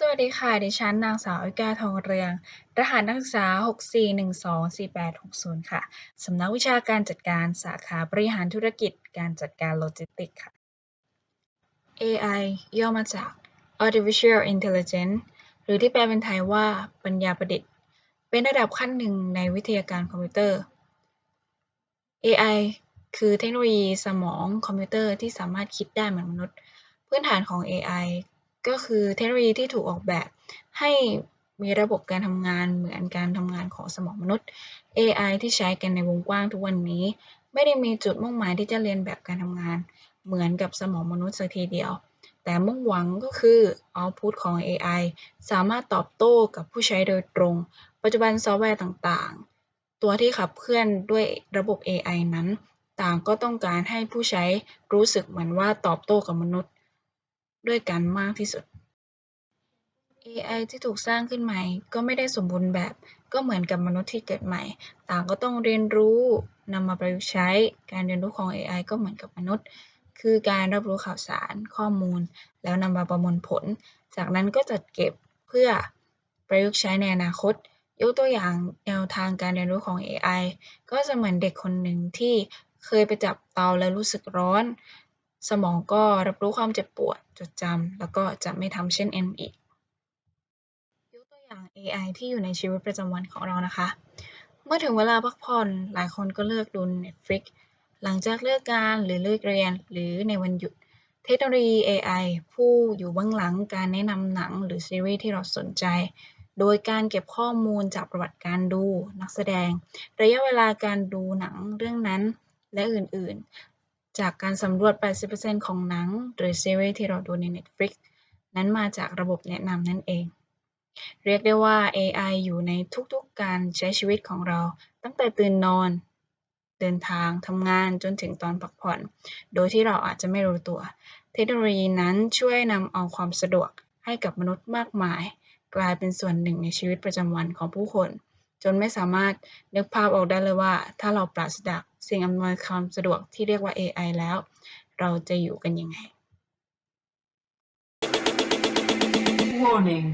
สวัสดีค่ะ ดิฉันนางสาวอิกาทองเรือง รหัสนักศึกษา 64124860 ค่ะ สำนักวิชาการจัดการสาขาบริหารธุรกิจการจัดการโลจิสติกส์ค่ะ AI ย่อมาจาก Artificial Intelligence หรือที่แปลเป็นไทยว่าปัญญาประดิษฐ์ เป็นระดับขั้นหนึ่งในวิทยาการคอมพิวเตอร์ AI คือเทคโนโลยีสมองคอมพิวเตอร์ที่สามารถคิดได้เหมือนมนุษย์ พื้นฐานของ AI ก็คือเทคโนโลยีที่ถูกออกแบบให้มีระบบการทำงานเหมือนการทำงานของสมองมนุษย์ AI ที่ใช้กันในวงกว้างทุกวันนี้ ไม่ได้มีจุดมุ่งหมายที่จะเรียนแบบการทำงาน เหมือนกับสมองมนุษย์สักทีเดียว แต่มุ่งหวังก็คือ output ของ AI สามารถตอบโต้กับผู้ใช้โดยตรง ปัจจุบันซอฟต์แวร์ต่างๆ ตัวที่ขับเคลื่อนด้วยระบบ AI นั้น ต่างก็ต้องการให้ผู้ใช้รู้สึกเหมือนว่าตอบโต้กับมนุษย์ ด้วยกันมากที่สุด AI ที่ถูกสร้างขึ้นใหม่ก็ไม่ได้สมบูรณ์แบบ ก็เหมือนกับมนุษย์ที่เกิดใหม่ ต่างก็ต้องเรียนรู้นำมาประยุกต์ใช้ การเรียนรู้ของ AI ก็เหมือนกับมนุษย์ คือการรับรู้ข่าวสาร ข้อมูล แล้วนำมาประมวลผล จากนั้นก็จัดเก็บเพื่อประยุกต์ใช้ในอนาคต ยกตัวอย่างแนวทางการเรียนรู้ของ AI ก็จะเหมือนเด็กคนหนึ่งที่เคยไปจับเตาแล้วรู้สึกร้อน สมองก็รับรู้ความเจ็บปวด จดจำ แล้วก็จะไม่ทำเช่นนั้นอีก ยกตัวอย่าง AI ที่อยู่ในชีวิตประจำวันของเรานะคะ เมื่อถึงเวลาพักผ่อน หลายคนก็เลือกดู Netflix หลังจากเลิกงานหรือเลิกเรียน หรือในวันหยุด เทคโนโลยี AI ผู้อยู่เบื้องหลังการแนะนำหนังหรือซีรีส์ที่เราสนใจ โดยการเก็บข้อมูลจากประวัติการดู นักแสดง ระยะเวลาการดูหนังเรื่องนั้นและอื่น ๆ จากการสำรวจ 80%ของหนัง หรือซีรีส์ที่เราดูใน Netflix นั้นมาจากระบบแนะนำนั่นเอง เรียกได้ว่า AI อยู่ในทุกๆการใช้ชีวิตของเรา ตั้งแต่ตื่นนอน เดินทาง ทำงานจนถึงตอนพักผ่อน โดยที่เราอาจจะไม่รู้ตัว เทคโนโลยีนั้นช่วยนำเอาความสะดวกให้กับมนุษย์มากมาย กลายเป็นส่วนหนึ่งในชีวิตประจำวันของผู้คน จนไม่สามารถนึกภาพออกได้เลยว่า ถ้าเราปราศจากสิ่งอำนวยความสะดวกที่เรียกว่า AI แล้ว เราจะอยู่กันยังไง Warning